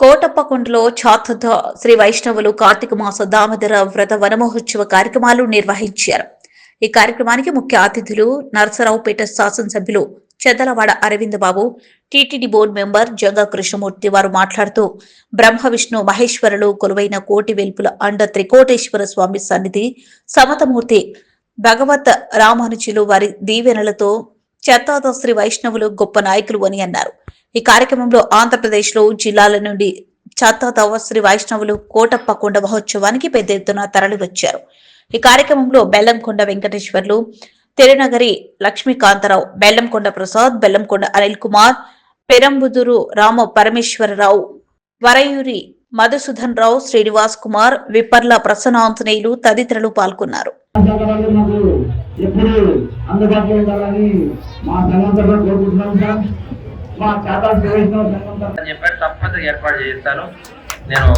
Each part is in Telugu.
కోటప్పకొండలో చాతుర్థ శ్రీ వైష్ణవులు కార్తీక మాస దామోదర వ్రత వనమహోత్సవ కార్యక్రమాలు నిర్వహించారు. ఈ కార్యక్రమానికి ముఖ్య అతిథులు నరసరావుపేట శాసనసభ్యులు Chadalawada Aravind Babu TTD board member Janga Krishnamurthy వారు మాట్లాడుతూ బ్రహ్మ విష్ణు మహేశ్వరులు కొలువైన కోటి వెల్పుల అండ త్రికోటేశ్వర స్వామి సన్నిధి సమతమూర్తి భగవత్ రామానుజులు వారి దీవెనలతో చెత్తాద శ్రీ వైష్ణవులు గొప్ప నాయకులు అని అన్నారు. ఈ కార్యక్రమంలో ఆంధ్రప్రదేశ్లో జిల్లాల నుండి చత్తాదవ శ్రీ వైష్ణవులు కోటప్ప కొండ మహోత్సవానికి పెద్ద ఎత్తున తరలివచ్చారు. ఈ కార్యక్రమంలో బెల్లంకొండ వెంకటేశ్వర్లు తెరనగరి లక్ష్మీకాంతరావు బెల్లంకొండ ప్రసాద్ బెల్లంకొండ అనిల్ కుమార్ పెరంబుదురు రామ పరమేశ్వరరావు వరయూరి మధుసూదన్ రావు శ్రీనివాస్ కుమార్ విపర్ల ప్రసన్నాంజనేయులు తదితరులు పాల్గొన్నారు. ఎప్పుడు అందుబాటులో ఉండాలని మా సంఘం తరఫున కోరుకుంటున్నాం సార్. మా చేత అని చెప్పాడు తప్పనిసరిగా ఏర్పాటు చేస్తాను నేను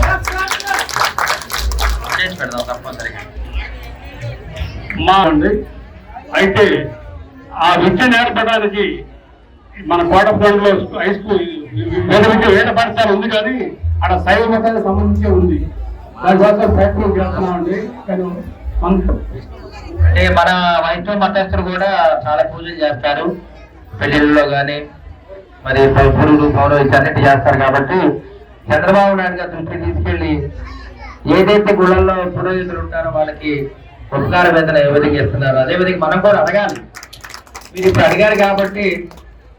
చేసి పెడదాం తప్పనిసరిగా. మా ఉంది అయితే ఆ విద్య నేర్పడానికి మన కోటపల్లిలో హై స్కూల్ వేద విద్య వేద పాఠశాల ఉంది కానీ అక్కడ శైవ మతానికి సంబంధించి ఉంది. దానికోసం ప్రయత్నం చేస్తున్నామండి కానీ అంటే మన వైష్ణవ మతస్థులు కూడా చాలా పూజలు చేస్తారు. పెళ్ళిళ్ళలో కానీ మరి గురువులు పౌరవించి అన్నిటి చేస్తారు కాబట్టి చంద్రబాబు నాయుడు గారు దృష్టికి తీసుకెళ్ళి ఏదైతే గుళ్ళల్లో పురోహితులు ఉంటారో వాళ్ళకి ఉపకార వేతన ఏ విధంగా ఇస్తున్నారు? అదే విధంగా మనం కూడా అడగాలి. మీరు ఇప్పుడు అడిగారు కాబట్టి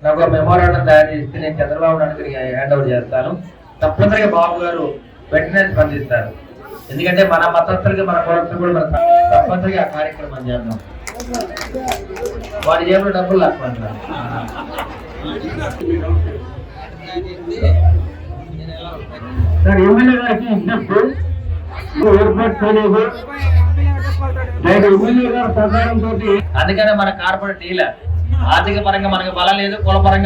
నాకు ఒక మెమోరాండం తయారు చేస్తే నేను చంద్రబాబు నాయుడు గారికి హ్యాండ్ ఓవర్ చేస్తాను. తప్పనిసరిగా బాబు గారు వెంటనే స్పందిస్తారు. ఎందుకంటే మన మతస్థులకి మన కులస్తులు కూడా మన తప్పనిసరిగా ఆ కార్యక్రమం చేద్దాం. వాడి జేబులో డబ్బులు లాక్కుంటున్నారు సార్ ఎమ్మెల్యే గారికి విజ్ఞప్తి. ఏర్పాటు చేయలేదు. అందుకనే మన కార్పొరేట్ డీలర్. ఆర్థిక పరంగా మనకు బలం లేదు కుల పరంగా